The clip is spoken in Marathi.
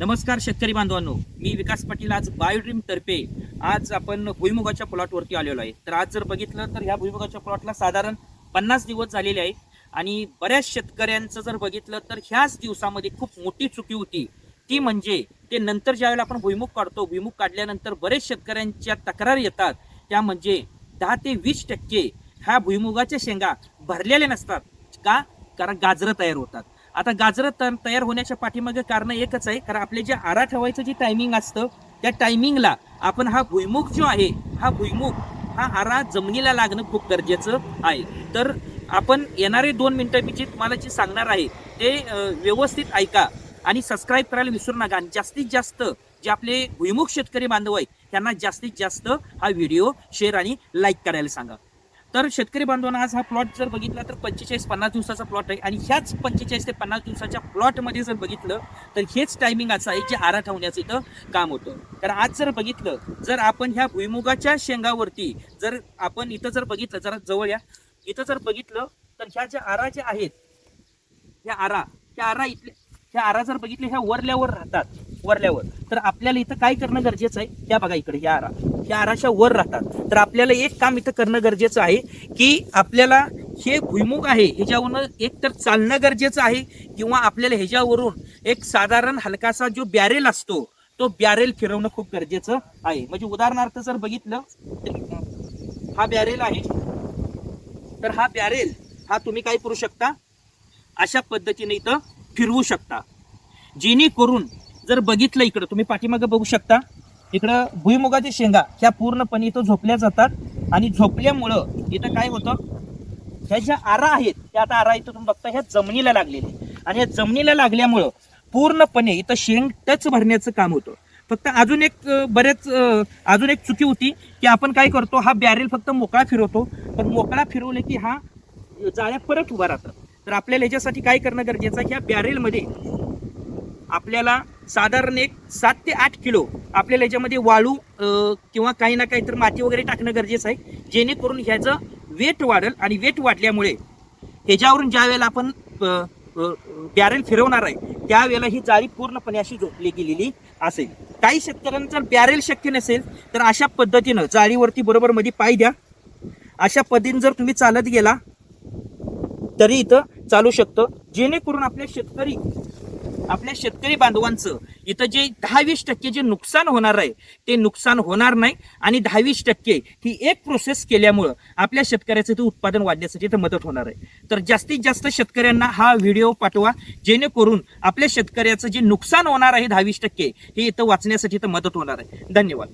नमस्कार शेतकरी बांधवांनो. मी विकास पाटील आज बायोड्रीम तर्फे आज आपण भुईमुगाच्या प्लॉटवरती आलेलो आहे. तर आज जर बघितलं तर ह्या भुईमुगाच्या प्लॉटला साधारण पन्नास दिवस झालेले आहे आणि बऱ्याच शेतकऱ्यांचं जर बघितलं तर ह्याच दिवसामध्ये खूप मोठी चुकी होती. ती म्हणजे ते नंतर ज्यावेळेला आपण भुईमुग काढतो भुईमुग काढल्यानंतर बरेच शेतकऱ्यांच्या तक्रारी येतात. त्या म्हणजे दहा ते वीस टक्के ह्या भुईमुगाच्या शेंगा भरलेल्या नसतात का? कारण गाजरं तयार होतात. आता गाजरं त- तयार होण्याच्या पाठीमागे कारण एकच आहे कारण आपले जे आरा ठेवायचं जे टायमिंग असतं त्या टायमिंगला आपण हा भुईमुख जो आहे हा भुईमुख हा आरा जमिनीला लागणं खूप गरजेचं आहे. तर आपण येणारे दोन मिनटं मी जे तुम्हाला जे सांगणार आहे ते व्यवस्थित ऐका आणि सबस्क्राईब करायला विसरू नका. आणि जास्तीत जास्त जे आपले भुईमुख शेतकरी बांधव आहेत त्यांना जास्तीत जास्त हा व्हिडिओ शेअर आणि लाईक करायला सांगा. तर शेतकरी बांधवांना आज हा प्लॉट जर बघितला तर पंचेचाळीस पन्नास दिवसाचा प्लॉट आहे. आणि ह्याच पंचेचाळीस ते पन्नास दिवसाच्या प्लॉटमध्ये जर बघितलं तर हेच टायमिंग असं आहे जे आरा ठेवण्याचं इथं काम होतं. तर आज जर बघितलं जर आपण ह्या भुईमुगाच्या शेंगावरती जर आपण इथं जर बघितलं जरा जवळ या इथं जर बघितलं तर ह्या ज्या आरा ज्या आहेत ह्या आरा ह्या आरा इथल्या ह्या आरा जर बघितले ह्या वरल्यावर राहतात. वरल्यावर. तर आपल्याला इथं काय करणं गरजेचं आहे? या बघा इकडे ह्या आरा. ह्या आराच्या वर राहतात. तर आपल्याला एक काम इथं करणं गरजेचं आहे की आपल्याला हे भुईमुग आहे ह्याच्यावरून एक तर चालणं गरजेचं आहे किंवा आपल्याला ह्याच्यावरून एक साधारण हलकासा जो बॅरेल असतो तो बॅरेल फिरवणं खूप गरजेचं आहे. म्हणजे उदाहरणार्थ जर बघितलं तर हा बॅरेल आहे. तर हा बॅरेल हा तुम्ही काय करू शकता? अशा पद्धतीने इथं फिरवू शकता. जेणेकरून जर बघितलं इकडं तुम्ही पाठीमागं बघू शकता इकडं भुईमुगाच्या शेंगा ह्या पूर्णपणे इथं झोपल्या जातात. आणि झोपल्यामुळं इथं काय होतं? ह्या ज्या आरा आहेत त्या आता आरा इथं तुम्ही बघता ह्या जमिनीला लागलेले आणि या जमिनीला लागल्यामुळं पूर्णपणे इथं शेंग टच भरण्याचं काम होतं. फक्त अजून एक बरेच अजून एक चुकी होती की आपण काय करतो हा बॅरेल फक्त मोकळा फिरवतो. पण मोकळा फिरवले की हा जाळ्या परत उभा राहतात. तर आपल्याला याच्यासाठी काय करणं गरजेचं आहे? ह्या बॅरेलमध्ये आपल्याला साधारण एक सात ते आठ किलो आपल्याला याच्यामध्ये वाळू किंवा काही ना काही तर माती वगैरे टाकणं गरजेचं आहे. जेणेकरून ह्याचं वेट वाढेल आणि वेट वाढल्यामुळे ह्याच्यावरून ज्या वेळेला आपण बॅरेल फिरवणार आहे त्यावेळेला ही जाळी पूर्णपणे अशी झोपली गेलेली असेल. काही शेतकऱ्यांना जर बॅरेल शक्य नसेल तर अशा पद्धतीनं जाळीवरती बरोबर मध्ये पाय द्या. अशा पद्धतीने जर तुम्ही चालत गेला तरी इथं चालू शकतं. जेणेकरून आपल्या शेतकरी आपल्या शेतकरी बांधवांचं. इथं जे दहा वीस टक्के जे नुकसान होणार आहे ते नुकसान होणार नाही. आणि दहा वीस टक्के ही एक प्रोसेस केल्यामुळं आपल्या शेतकऱ्याचं इथं उत्पादन वाढण्यासाठी इथं मदत होणार आहे. तर जास्तीत जास्त शेतकऱ्यांना हा व्हिडिओ पाठवा जेणेकरून आपल्या शेतकऱ्याचं जे नुकसान होणार आहे दहा वीस टक्के हे इथं वाचण्यासाठी इथं मदत होणार आहे. धन्यवाद.